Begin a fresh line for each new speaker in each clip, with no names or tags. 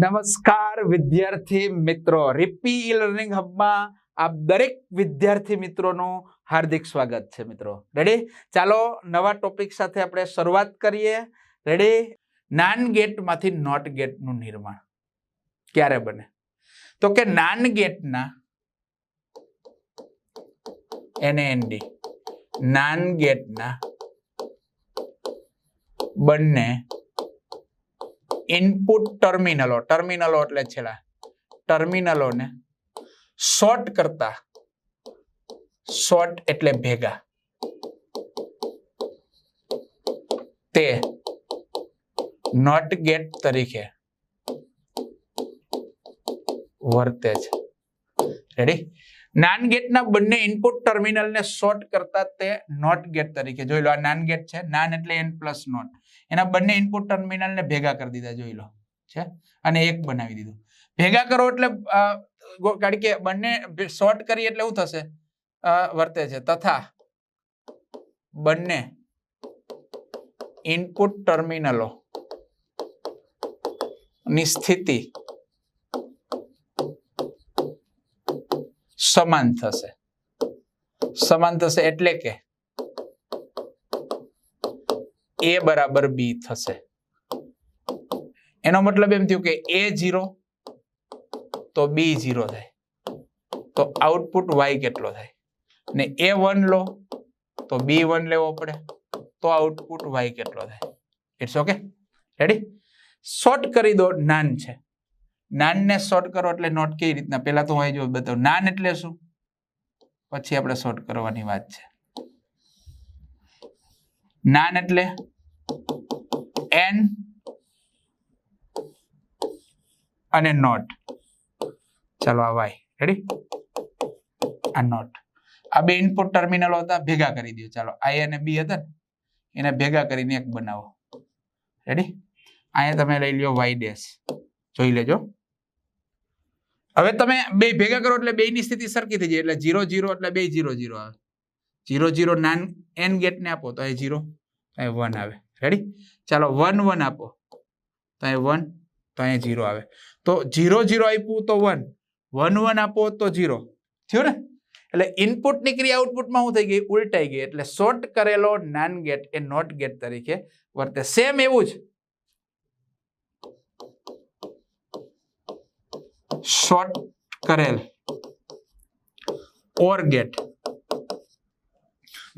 નમસ્કાર વિદ્યાર્થી મિત્રો. રિપી ઈ લર્નિંગ હબમાં આપ દરેક વિદ્યાર્થી મિત્રોનું હાર્દિક સ્વાગત છે મિત્રો. રેડી ચાલો નવા ટોપિક સાથે આપણે શરૂઆત કરીએ. રેડી નાન ગેટમાંથી નોટ ગેટનું નિર્માણ. ક્યારે બને? તો કે નાન ગેટના એનએનડી નાન ગેટના બંને ઇનપુટ ટર્મિનલો ટર્મિનલો એટલે છેલ્લા. ટર્મિનલોને શોર્ટ કરતા શોર્ટ એટલે ભેગા. તે નોટ ગેટ તરીકે વર્તે છે. રેડી નાન ગેટના બંને ઇનપુટ ટર્મિનલને શોર્ટ કરતા તે નોટ ગેટ તરીકે. જોઈ લો આ નાન ગેટ છે. નાન એટલે એન પ્લસ નોટ એના બંને ઇનપુટ ટર્મિનલને ભેગા કરી દીધા, જોઈ લો. છે? અને એક બનાવી દીધું. ભેગા કરો એટલે કારણ કે બંને શોર્ટ કરી એટલે શું થશે? વર્તે છે. તથા બંને ઇનપુટ ટર્મિનલો ની સ્થિતિ સમાન થશે. સમાન થશે એટલે કે એ બરાબર બી થશે. એનો મતલબ એમ થયું કે એ ઝીરો તો બી ઝીરો થાય. તો આઉટપુટ વાય કેટલો થાય? ને એ વન લો તો બી વન લેવો પડે. તો આઉટપુટ વાય કેટલો થાય? ઇટ્સ ઓકે રેડી શોર્ટ કરી દો, નાન છે. નાનને શોર્ટ કરો એટલે નોટ કેવી રીતના? પહેલા તો હું જો બતાવું. નાન એટલે શું? પછી આપણે શોર્ટ કરવાની વાત છે. નાન એટલે એન અને નોટ. ચાલો આ વાય. રેડી આ નોટ. આ બે ઇનપુટ ટર્મિનલો હતા, ભેગા કરી દો ચાલો આઈ અને બી હતા ને, એને ભેગા કરીને એક બનાવો. રેડી અહીંયા તમે લઈ લ્યો વાય ડેશ જોઈ લેજો. હવે તમે બે ભેગા કરો એટલે બેની સ્થિતિ સરખી થઈ જાય. એટલે જીરો જીરો એટલે બે જીરો જીરો આવે. Zero zero NAND AND gate ને આપો તો અહીં જીરો તો અહીં વન આવે. રેડી ચાલો વન વન આપો. તો અહીં વન તો અહીં જીરો આવે. તો જીરો જીરો આપ્યું તો વન વન વન આપો તો જીરો થયું ને? એટલે ઇનપુટની ક્રિયા આઉટપુટમાં શું થઈ ગઈ? ઉલટાઈ ગઈ. એટલે શોર્ટ કરેલો નાન ગેટ એ નોટ ગેટ તરીકે વર્તે. સેમ એવું જ. શોર્ટ કરેલ. OR gate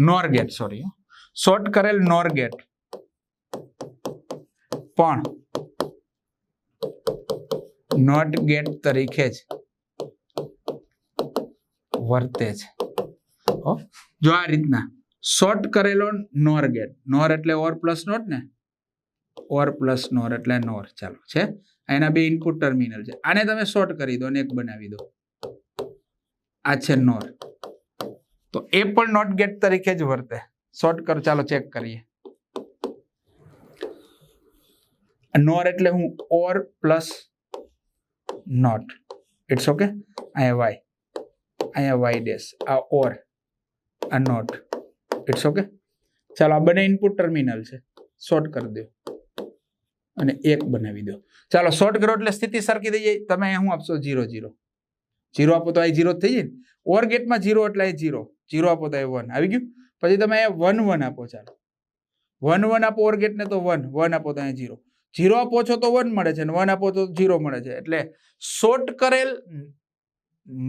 NOR gate sorry short કરેલ નોર ગેટ. પણ નોટ ગેટ તરીકે જ વર્તે છે? જો આ રીતના શોર્ટ કરેલો નોર ગેટ, નોર એટલે ઓર પ્લસ નોટ ને? ઓર પ્લસ નોર એટલે નોર. ચાલો, છે? એના બે ઇનપુટ ટર્મિનલ છે. આને તમે શોર્ટ કરી દો અને એક બનાવી દો. આ છે નોર. તો એ પણ નોટ ગેટ તરીકે જ વર્તે. શોર્ટ કર ચાલો ચેક કરીએ. નોર એટલે હું OR plus NOT it's okay અહીંયા વાય અહીંયા વાય ડેશ આ ઓર આ નોટ ઇટ્સ ઓકે ચાલો, આ બંને ઇનપુટ ટર્મિનલ છે. શોર્ટ કરી દો. અને એક બનાવી દો. ચાલો શોર્ટ કરો એટલે સ્થિતિ સરખી થઈ જાય. તમે અહીંયા શું આપશો? જીરો જીરો જીરો આપો તો અહીં જીરો થઈ જાય ને. ઓર ગેટમાં જીરો એટલે અહીં જીરો. જીરો આપો તો અહીં વન આવી ગયું? પછી તમે અહીંયા વન વન આપો, ચાલો. વન વન આપો ઓર ગેટને તો વન વન આપો તો અહીંયા જીરો. જીરો આપો છો તો વન મળે છે ને વન આપો તો જીરો મળે છે. એટલે શોર્ટ કરેલ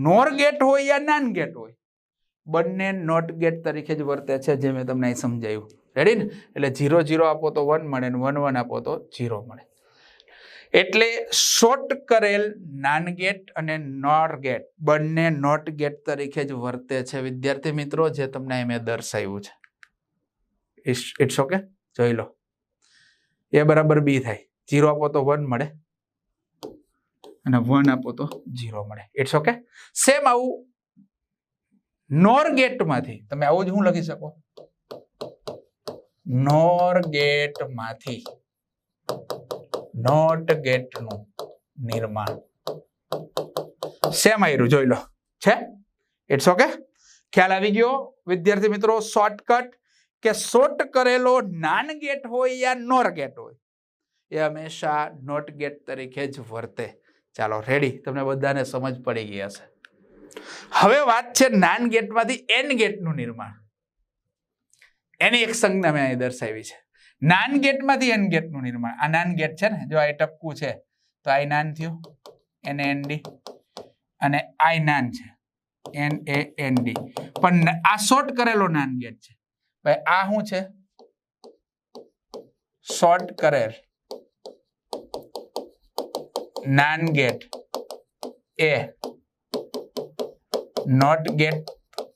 નોર ગેટ હોય યા નાન ગેટ હોય, બંને નોટ ગેટ તરીકે જ વર્તે છે જે મેં તમને અહીં સમજાયું. રેડી ને? એટલે જીરો જીરો આપો તો વન મળે ને વન વન આપો તો જીરો મળે. એટલે શોર્ટ કરેલ નાન ગેટ અને નોર ગેટ બંને નોટ ગેટ તરીકે જ વર્તે છે. વિદ્યાર્થી મિત્રો, જે તમને એ મેં દર્શાવ્યું છે. ઇટ્સ ઓકે જોઈ લો. એ બરાબર બી થાય. જીરો આપો તો વન મળે. અને વન આપો તો જીરો મળે. ઇટ્સ ઓકે સેમ આવું નોર ગેટમાંથી તમે આવું જ હું લખી શકો? નોર ગેટમાંથી નોટ ગેટનું નિર્માણ. સેમ આવ્યું જોઈ લો. છે? ઇટ્સ ઓકે ખ્યાલ આવી ગયો? વિદ્યાર્થી મિત્રો શોર્ટકટ કે શોર્ટ કરેલો નાન ગેટ હોય યા નોર ગેટ હોય? એ હંમેશા નોટ ગેટ તરીકે જ વર્તે. ચાલો રેડી તમને બધાને સમજ પડી ગઈ હશે. હવે વાત છે નાન ગેટમાંથી એન ગેટનું નિર્માણ. એની એક સંજ્ઞા મેં અહીં દર્શાવી છે. નાન ગેટમાંથી એન ગેટનું નિર્માણ. આ નાન ગેટ છે ને, જો આ ટપકું છે, તો આઈ નાન થયું. એને એન ડી અને આઈ નાન છે. એન એ એન ડી પણ આ શોર્ટ કરેલો નાન ગેટ છે. ભાઈ, આ શું છે? શોર્ટ કરેલ નાન ગેટ એ નોટ ગેટ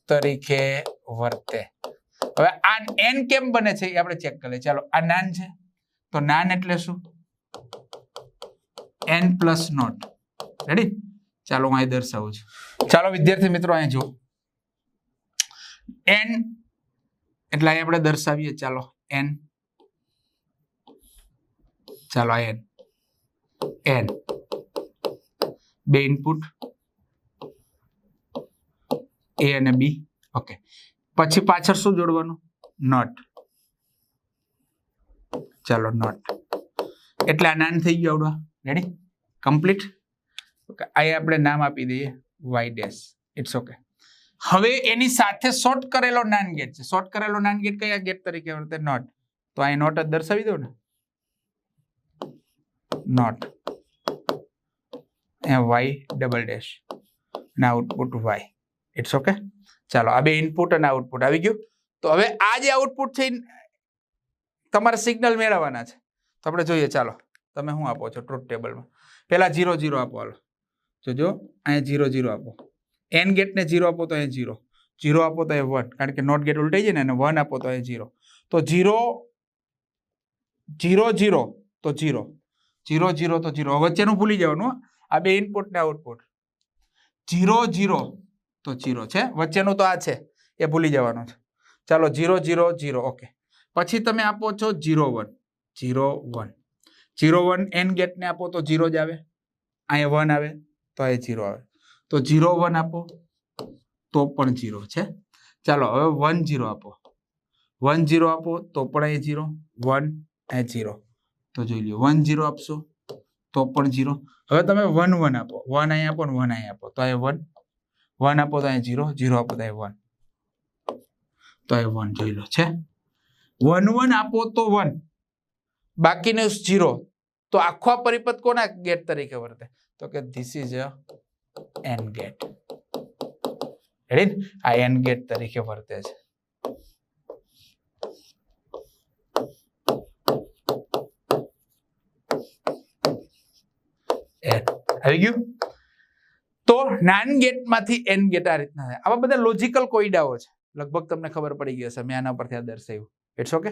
તરીકે વર્તે. હવે આ એન કેમ બને છે એ આપણે ચેક કરીએ. ચાલો, આ નાન છે. તો નાન એટલે શું? એન પ્લસ નોટ રેડી ચાલો, હું અહીં દર્શાવું છું. ચાલો, વિદ્યાર્થી મિત્રો, અહીં જુઓ. એન એટલે અહીં આપણે દર્શાવીએ. ચાલો એન ચાલો, આ એન એન બે ઇનપુટ એ અને બી ઓકે પછી પાછળ શું જોડવાનું? નોટ. ચાલો, નોટ. એટલે આ નાન થઈ ગયું આવડવા. રેડી કમ્પ્લીટ અહીં આપણે નામ આપી દઈએ. વાય ડેશ ઇટ્સ ઓકે હવે એની સાથે શોર્ટ કરેલો નાન ગેટ છે. શોર્ટ કરેલો નાન ગેટ કયા ગેટ તરીકે વર્તે નોટ. તો અહીં નોટ જ દર્શાવી દો ને? નોટ. વાય ડબલ ડેશ અને આઉટપુટ વાય ઇટ્સ ઓકે ચાલો, આ બે ઇનપુટ અને આઉટપુટ આવી ગયું? તો હવે આ જે આઉટપુટ છે તમારે સિગ્નલ મેળવવાના છે. તો આપણે જોઈએ, ચાલો, તમે શું આપો છો ટ્રુથ ટેબલમાં પહેલાં જીરો જીરો આપો, હાલો. જો જો અહીંયા જીરો જીરો આપો. એન ગેટને જીરો આપો તો અહીંયા જીરો જીરો આપો તો એ વન કારણ કે નોટ ગેટ ઉલટાઈ જાય ને, અને વન આપો તો અહીંયા જીરો તો જીરો જીરો જીરો તો જીરો જીરો જીરો તો જીરો વચ્ચેનું ભૂલી જવાનું આ બે ઇનપુટ ને આઉટપુટ જીરો જીરો તો જીરો છે. વચ્ચેનું તો આ છે. એ ભૂલી જવાનું છે. ચાલો જીરો જીરો જીરો. ઓકે પછી તમે આપો છો zero, one. Zero one. Zero, one AND ગેટને આપો તો જીરો જ આવે. અહીંયા વન આવે તો અહીંયા જીરો આવે. તો જીરો, વન આપો તો પણ જીરો છે. ચાલો હવે વન, જીરો આપો. વન, જીરો આપો તો પણ અહીંયા જીરો. વન એ જીરો. તો જોઈ લો વન, જીરો આપશો તો પણ જીરો. હવે તમે વન વન આપો. વન અહીં આપો વન અહીંયા આપો. તો અહીંયા વન. વન આપો તો અહીંયા જીરો જીરો આપો તો અહીંયા વન તો અહીંયા વન જોઈ લો છે. વન વન આપો તો વન બાકીને જીરો તો આખો આ પરિપથ કોના ગેટ તરીકે વર્તે? તો કે this is a AND gate આ એન ગેટ તરીકે વર્તે છે. આવી ગયું તો નાન ગેટમાંથી એન ગેટ આ રીતના થાય. આવા બધા લોજિકલ કોયડાઓ છે. લગભગ તમને ખબર પડી ગઈ હશે. મેં આના પરથી આ દર્શાવ્યું. ઇટ્સ ઓકે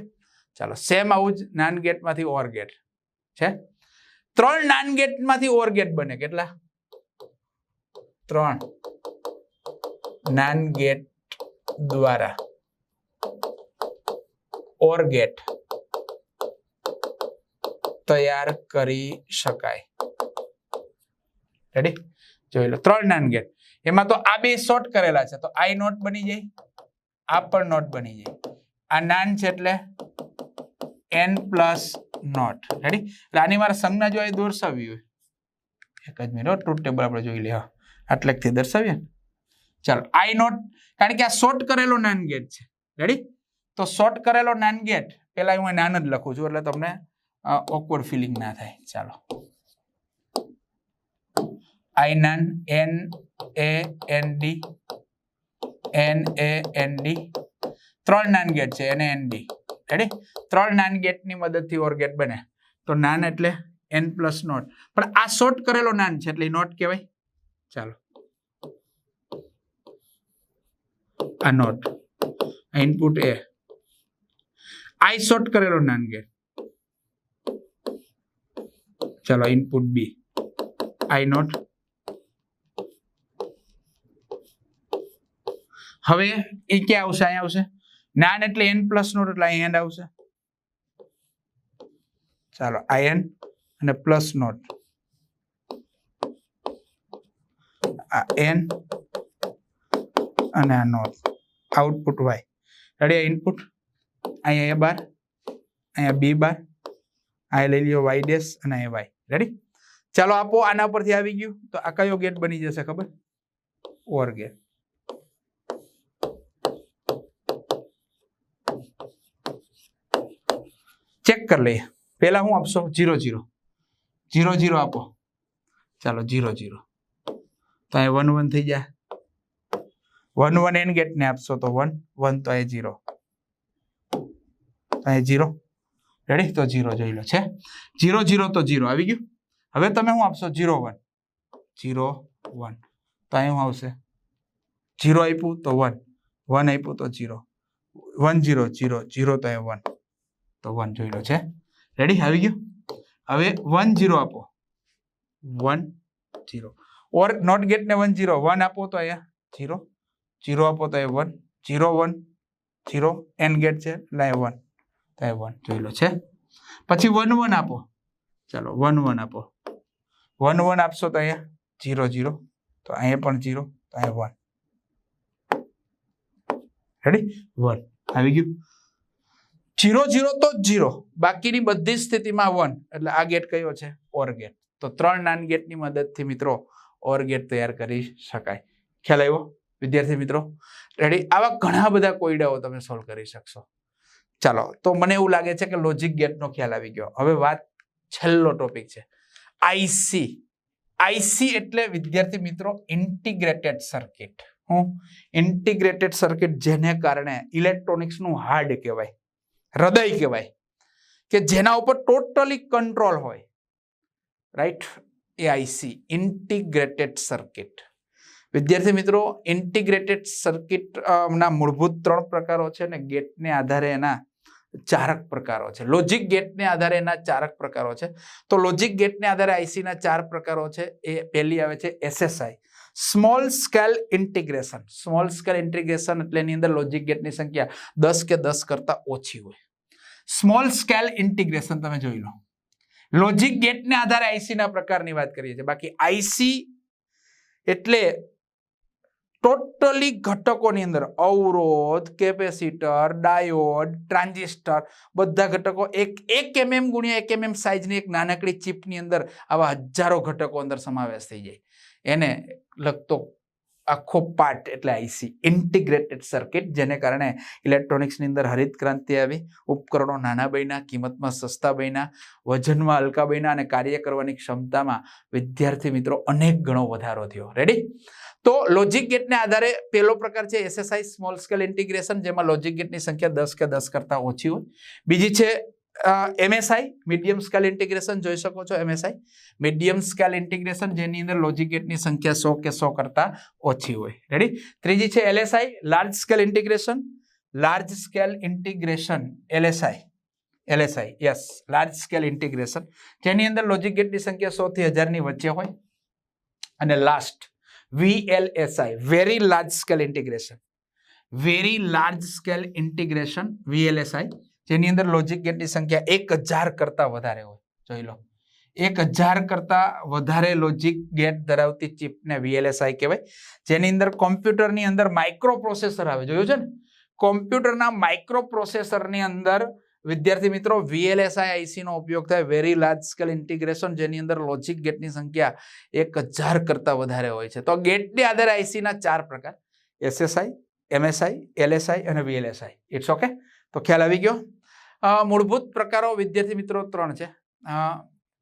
ચાલો સેમ આવું જ નાન ગેટમાંથી ઓર ગેટ છે. ત્રણ નાન ગેટમાંથી ઓર ગેટ બને. કેટલા? ત્રણ નાન ગેટ દ્વારા ઓર ગેટ તૈયાર કરી શકાય. રેડી જોઈ લો, ત્રણ નાન ગેટ. એમાં તો આ બે શોર્ટ કરેલા છે. તો આઈ નોટ બની જાય આ પણ નોટ બની જાય. આ નાન છે એટલે એન પ્લસ નોટ રેડી એટલે આની મારે સંજ્ઞા જો અહીં દર્શાવી હોય. એક જ મિનિટ ટ્રુથ ટેબલ આપણે જોઈ લઈએ. હા, આટલેકથી દર્શાવીએ. ચાલો આઈ નોટ કારણ કે આ શોર્ટ કરેલો નાન ગેટ છે. રેડી તો શોર્ટ કરેલો નાન ગેટ, પેલા હું નાન જ લખું છું એટલે તમને ઓકવર્ડ ફિલિંગ ના થાય. ચાલો. I NAND N, A, N, D, N, A, N, D. ત્રણ નાન ગેટ છે, એને એન, ડી. રેડી ત્રણ નાન ગેટની મદદથી ઓર ગેટ બને. તો નાન એટલે એન પ્લસ નોટ. પણ આ શોર્ટ કરેલો નાન છે, એટલે નોટ કહેવાય? ચાલો. આ NOT. Input A. I short કરેલો નાન ગેટ. ચાલો ઇનપુટ બી. I NOT. હવે એ ક્યાં આવશે? અહીંયા આવશે? નાન એટલે એન પ્લસ નોટ એટલે અહીં એન્ડ આવશે. ચાલો, આ એન અને પ્લસ નોટ. આ એન અને આ NOT. Output Y. Ready input અહીંયા એ બાર, અહીંયા બી બાર આ લઈ લ્યો વાય ડેશ અને અહીંયા વાય. રેડી? ચાલો, આપો આના પરથી આવી ગયું. તો આ કયો ગેટ બની જશે ખબર? Or get. ચેક કરી લઈએ પહેલા હું આપશો જીરો જીરો જીરો જીરો આપો ચાલો જીરો જીરો તો અહીં વન વન થઈ જાય વન વન એન ગેટ ને આપશો તો વન વન તો અહીં જીરો અહીં જીરો રેડી તો જીરો જોઈ લો, છે? જીરો જીરો તો જીરો આવી ગયું? હવે તમે શું આપશો? જીરો વન જીરો વન તો અહીં શું આવશે? જીરો આપ્યું તો વન વન આપ્યું તો zero one zero zero zero તો અહીં વન તો વન જોઈ લો છે. રેડી આવી ગયું હવે વન જીરો આપો. One zero OR NOT gate ને વન જીરો વન આપો તો અહીંયા જીરો જીરો આપો તો એ one zero one zero AND gate છે. એટલે એ વન તો વન જોઈ લો છે. પછી વન વન આપો. ચાલો વન વન આપો. વન વન આપશો તો અહીંયા જીરો જીરો તો અહીંયા પણ જીરો તો અહીંયા વન રેડી વન આવી ગયું જીરો જીરો તો જીરો. બાકીની બધી સ્થિતિમાં વન એટલે આ ગેટ કયો છે? ઓર ગેટ તો ત્રણ નાન ગેટની મદદથી મિત્રો ઓર ગેટ તૈયાર કરી શકાય. ખ્યાલ આવ્યો? વિદ્યાર્થી મિત્રો રેડી આવા ઘણા બધા કોયડાઓ તમે સોલ્વ કરી શકશો. ચાલો, તો મને એવું લાગે છે કે લોજિક ગેટનો ખ્યાલ આવી ગયો. હવે વાત છેલ્લો ટોપિક છે. આઈસી આઈસી એટલે વિદ્યાર્થી મિત્રો ઇન્ટિગ્રેટેડ સર્કિટ હું? ઇન્ટિગ્રેટેડ સર્કિટ જેને કારણે ઇલેક્ટ્રોનિક્સનું હાર્ડ કહેવાય. હૃદય કહેવાય, કે જેના ઉપર ટોટલી કંટ્રોલ હોય. રાઈટ એ આઈસી ઇન્ટિગ્રેટેડ સર્કિટ વિદ્યાર્થી મિત્રો ઇન્ટિગ્રેટેડ સર્કિટના મૂળભૂત ત્રણ પ્રકારો છે ને ગેટને આધારે એના ચારક પ્રકારો છે. લોજિક ગેટને આધારે એના ચારક પ્રકારો છે. તો લોજિક ગેટને આધારે આઈસીના ચાર પ્રકારો છે. એ પહેલી આવે છે SSI small scale integration small scale integration એટલે એની અંદર લોજિક ગેટની સંખ્યા દસ કે દસ કરતા ઓછી હોય સ્મોલ સ્કેલ ઇન્ટિગ્રેશન તમે જોઈ લો લોજિક ગેટને આધારે આઈસી ના પ્રકારની વાત કરીએ છીએ બાકી આઈસી એટલે ટોટલી ઘટકોની અંદર અવરોધ કેપેસિટર ડાયોડ ટ્રાન્ઝિસ્ટર બધા ઘટકો એક એક એમએમ ગુણ્યા એક એમએમ સાઇઝની એક નાનકડી ચિપની અંદર આવા હજારો ઘટકો અંદર સમાવેશ થઈ જાય એને લગતો આખો પાર્ટ એટલે આઈસી ઇન્ટિગ્રેટેડ સર્કિટ જેને કારણે ઇલેક્ટ્રોનિક્સની અંદર હરિત ક્રાંતિ આવી, ઉપકરણો નાના બન્યા, કિંમતમાં સસ્તા બન્યા, વજનમાં હલકા બન્યા અને કાર્ય કરવાની ક્ષમતામાં વિદ્યાર્થી મિત્રો અનેક ગણો વધારો થયો. રેડી તો લોજિક ગેટને આધારે પહેલો પ્રકાર છે એસએસઆઈ સ્મોલ સ્કેલ ઇન્ટિગ્રેશન જેમાં લોજિક ગેટની સંખ્યા દસ કે દસ કરતાં ઓછી હોય. બીજી છે એમએસઆઈ મીડિયમ સ્કેલ ઇન્ટિગ્રેશન જોઈ શકો છો એમએસઆઈ મીડિયમ સ્કેલ ઇન્ટિગ્રેશન જેની અંદર લોજિક ગેટની સંખ્યા સો કે સો કરતાં ઓછી હોય. રેડી ત્રીજી છે LSI large scale integration large scale integration LSI LSI yes large scale integration જેની અંદર લોજિક ગેટની સંખ્યા સો થી હજારની વચ્ચે હોય. અને last VLSI very large scale integration very large scale integration VLSI જેની અંદર લોજિક ગેટની સંખ્યા એક હજાર કરતાં વધારે હોય. જોઈ લો. એક હજાર કરતાં વધારે લોજિક ગેટ ધરાવતી ચિપને વીએલએસઆઈ કહેવાય. જેની અંદર કોમ્પ્યુટરની અંદર માઇક્રો પ્રોસેસર આવે. જોયું છે ને? કોમ્પ્યુટરના માઇક્રો પ્રોસેસરની અંદર વિદ્યાર્થી મિત્રો વીએલએસઆઈ આઈસીનો ઉપયોગ થાય. વેરી લાર્જ સ્કેલ ઇન્ટિગ્રેશન જેની અંદર લોજિક ગેટની સંખ્યા એક હજાર કરતાં વધારે હોય છે. તો ગેટની આધારે આઈસીના ચાર પ્રકાર. એસએસઆઈ એમએસઆઈ એલએસઆઈ અને વીએલએસઆઈ ઇટ્સ ઓકે તો ખ્યાલ આવી ગયો? મૂળભૂત પ્રકારો વિદ્યાર્થી મિત્રો ત્રણ છે.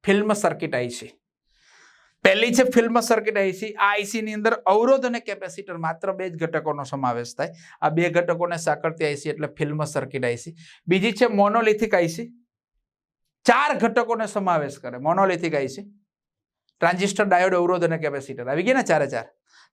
ફિલ્મ સર્કિટ આઈસી પહેલી છે ફિલ્મ સર્કિટ આઈસી આ આઈસીની અંદર અવરોધ અને કેપેસિટર માત્ર બે જ ઘટકોનો સમાવેશ થાય. આ બે ઘટકોને સાંકળતી આઈસી એટલે ફિલ્મ સર્કિટ આઈસી બીજી છે મોનોલિથિક આઈસી ચાર ઘટકોને સમાવેશ કરે મોનોલિથિક આઈસી ટ્રાન્ઝિસ્ટર ડાયોડ અવરોધ અને કેપેસિટર. આવી ગયા ને ચારે ચાર?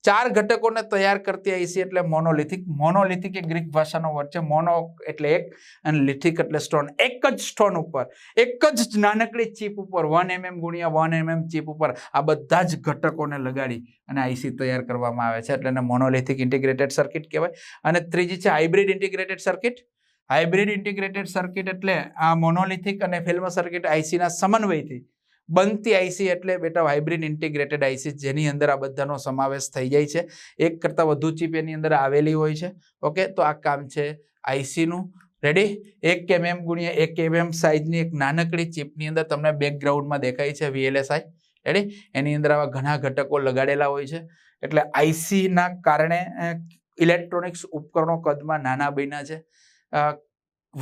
ચાર ઘટકોને તૈયાર કરતી આઈસી એટલે મોનોલિથિક મોનોલિથિક એ ગ્રીક ભાષાનો વર્ડ છે. મોનો એટલે એક અને લિથિક એટલે સ્ટોન એક જ સ્ટોન ઉપર. એક જ નાનકડી ચીપ ઉપર. વન એમએમ ગુણ્યા વન એમએમ ચીપ ઉપર. આ બધા જ ઘટકોને લગાડી અને આઈસી તૈયાર કરવામાં આવે છે. એટલે એને મોનોલિથિક ઇન્ટિગ્રેટેડ સર્કિટ કહેવાય. અને ત્રીજી છે hybrid integrated circuit hybrid integrated circuit એટલે આ મોનોલિથિક અને ફિલ્મ સર્કિટ આઈસીના સમન્વયથી બનતી આઈસી એટલે બેટા હાઇબ્રિડ ઇન્ટિગ્રેટેડ આઈસી જેની અંદર આ બધાનો સમાવેશ થઈ જાય છે. એક કરતાં વધુ ચીપ એની અંદર આવેલી હોય છે. ઓકે, તો આ કામ છે આઈસીનું. રેડી એક એમએમ ગુણ્યા એક એમએમ સાઇઝની એક નાનકડી ચીપની અંદર તમને બેકગ્રાઉન્ડમાં દેખાય છે વીએલએસઆઈ રેડી એની અંદર આવા ઘણા ઘટકો લગાડેલા હોય છે. એટલે આઈસીના કારણે ઇલેક્ટ્રોનિક્સ ઉપકરણો કદમાં નાના બન્યા છે.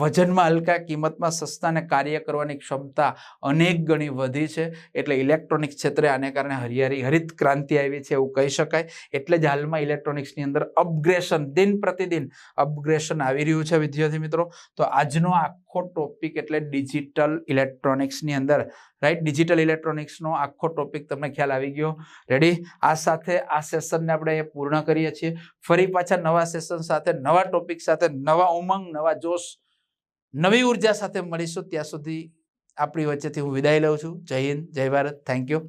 વજનમાં હલકા, કિંમતમાં સસ્તાને કાર્ય કરવાની ક્ષમતા અનેક ગણી વધી છે. એટલે ઇલેક્ટ્રોનિક્સ ક્ષેત્રે આને કારણે હરિયાળી, હરિત ક્રાંતિ આવી છે એવું કહી શકાય. એટલે જ હાલમાં ઇલેક્ટ્રોનિક્સની અંદર અપગ્રેશન દિન પ્રતિદિન અપગ્રેશન આવી રહ્યું છે વિદ્યાર્થી મિત્રો. તો આજનો આખો ટોપિક એટલે ડિજિટલ ઇલેક્ટ્રોનિક્સની અંદર. રાઈટ ડિજિટલ ઇલેક્ટ્રોનિક્સનો આખો ટોપિક તમને ખ્યાલ આવી ગયો. રેડી આ સાથે, આ સેશનને આપણે પૂર્ણ કરીએ છીએ. ફરી પાછા નવા સેશન સાથે, નવા ટોપિક સાથે, નવા ઉમંગ, નવા જોશ નવી ઊર્જા સાથે મળીશું ત્યાં સુધી આપણી વચ્ચેથી હું વિદાય લઉં છું. જય હિન્દ, જય ભારત. Thank you